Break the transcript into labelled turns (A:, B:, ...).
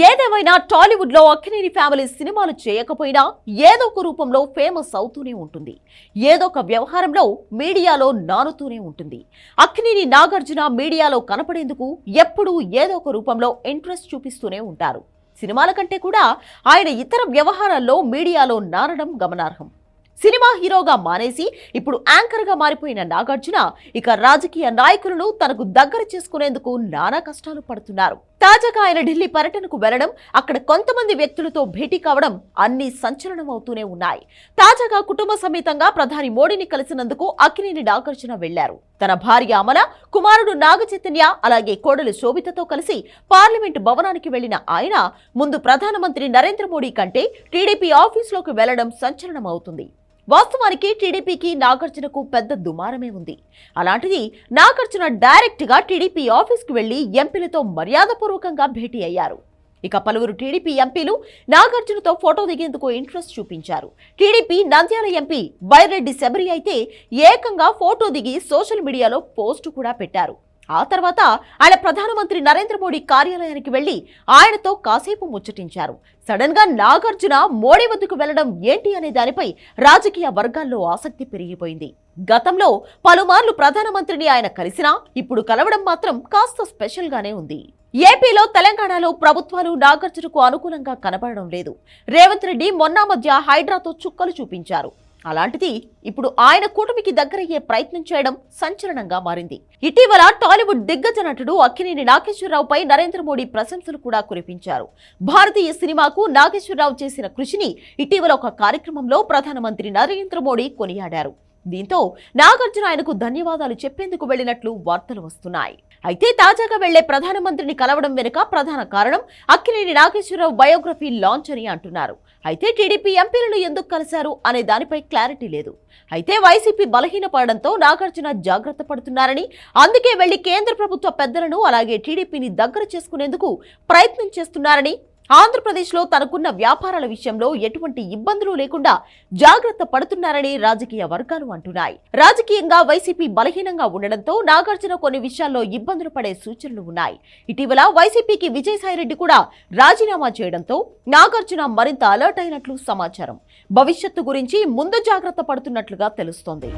A: ఏదేమైనా టాలీవుడ్లో అక్కినేని ఫ్యామిలీ సినిమాలు చేయకపోయినా ఏదో ఒక రూపంలో ఫేమస్ అవుతూనే ఉంటుంది. ఏదో ఒక వ్యవహారంలో మీడియాలో నానుతూనే ఉంటుంది. అక్కినేని నాగార్జున మీడియాలో కనపడేందుకు ఎప్పుడూ ఏదో ఒక రూపంలో ఇంట్రెస్ట్ చూపిస్తూనే ఉంటారు. సినిమాల కంటే కూడా ఆయన ఇతర వ్యవహారాల్లో మీడియాలో నారడం గమనార్హం. సినిమా హీరోగా మానేసి ఇప్పుడు యాంకర్గా మారిపోయిన నాగార్జున ఇక రాజకీయ నాయకులను తనకు దగ్గర చేసుకునేందుకు నానా కష్టాలు పడుతున్నారు. తాజాగా ఆయన ఢిల్లీ పర్యటనకు వెళ్ళడం అక్కడ కొంతమంది వ్యక్తులతో భేటీ కావడం అన్ని సంచలనం అవుతూనే ఉన్నాయి. తాజాగా కుటుంబ సమేతంగా ప్రధాని మోడీని కలిసినందుకు అక్కినేని నాగార్జున వెళ్ళారు. తన భార్య అమల కుమారుడు నాగచైతన్య అలాగే కోడలు శోభితతో కలిసి పార్లమెంటు భవనానికి వెళ్ళిన ఆయన ముందు ప్రధానమంత్రి నరేంద్ర మోడీ కంటే టీడీపీ ఆఫీసులోకి వెళ్ళడం సంచలనం అవుతుంది వాస్తవానికి టీడీపీకి నాగార్జునకు పెద్ద దుమారమే ఉంది. అలాంటిది నాగార్జున డైరెక్ట్గా టీడీపీ ఆఫీస్కి వెళ్ళి ఎంపీలతో మర్యాదపూర్వకంగా భేటీ అయ్యారు. ఇక పలువురు టీడీపీ ఎంపీలు నాగార్జునతో ఫోటో దిగేందుకు ఇంట్రెస్ట్ చూపించారు. టీడీపీ నంద్యాల ఎంపీ బైరెడ్డి శబరి అయితే ఏకంగా ఫోటో దిగి సోషల్ మీడియాలో పోస్టు కూడా పెట్టారు. ఆ తర్వాత ఆయన ప్రధానమంత్రి నరేంద్ర మోడీ కార్యాలయానికి వెళ్ళి ఆయనతో కాసేపు ముచ్చటించారు. సడన్గా నాగార్జున మోడీ వద్దకు వెళ్ళడం ఏంటి అనే దానిపై రాజకీయ వర్గాల్లో ఆసక్తి పెరిగిపోయింది. గతంలో పలుమార్లు ప్రధానమంత్రిని ఆయన కలిసినా ఇప్పుడు కలవడం మాత్రం కాస్త స్పెషల్ గానే ఉంది. ఏపీలో తెలంగాణలో ప్రభుత్వాలు నాగార్జునకు అనుకూలంగా కనబడడం లేదు. రేవంత్ రెడ్డి మొన్న మధ్య హైడ్రాతో చుక్కలు చూపించారు. అలాంటిది ఇప్పుడు ఆయన కూటమికి దగ్గరయ్యే ప్రయత్నం చేయడం సంచలనంగా మారింది. ఇటీవల టాలీవుడ్ దిగ్గజ నటుడు అక్కినేని నాగేశ్వరరావుపై నరేంద్ర మోడీ ప్రశంసలు కూడా కురిపించారు. భారతీయ సినిమాకు నాగేశ్వరరావు చేసిన కృషిని ఇటీవల ఒక కార్యక్రమంలో ప్రధానమంత్రి నరేంద్ర మోడీ కొనియాడారు. దీంతో నాగార్జున ఆయనకు ధన్యవాదాలు చెప్పేందుకు వెళ్ళినట్లు వార్తలు వస్తున్నాయి. అయితే తాజాగా వెళ్ళే ప్రధానమంత్రిని కలవడం వెనుక ప్రధాన కారణం అక్కినేని నాగేశ్వరరావు బయోగ్రఫీ లాంచ్ అని అంటున్నారు. అయితే టీడీపీ ఎంపీలను ఎందుకు కలిశారు అనే దానిపై క్లారిటీ లేదు. అయితే వైసీపీ బలహీనపడడంతో నాగార్జున జాగ్రత్త పడుతున్నారని అందుకే వెళ్ళి కేంద్ర ప్రభుత్వ పెద్దలను అలాగే టీడీపీని దగ్గర చేసుకునేందుకు ప్రయత్నం చేస్తున్నారని ఆంధ్రప్రదేశ్లో తనకున్న వ్యాపారాల విషయంలో ఎటువంటి ఇబ్బందులు లేకుండా జాగ్రత్త పడుతున్నారని రాజకీయ వర్గాలు అంటున్నాయి. రాజకీయంగా వైసీపీ బలహీనంగా ఉండడంతో నాగార్జున కొన్ని విషయాల్లో ఇబ్బందులు పడే సూచనలు ఉన్నాయి. ఇటీవల వైసీపీకి విజయసాయిరెడ్డి కూడా రాజీనామా చేయడంతో నాగార్జున మరింత అలర్ట్ అయినట్లు సమాచారం. భవిష్యత్తు గురించి ముందు జాగ్రత్త పడుతున్నట్లుగా తెలుస్తోంది.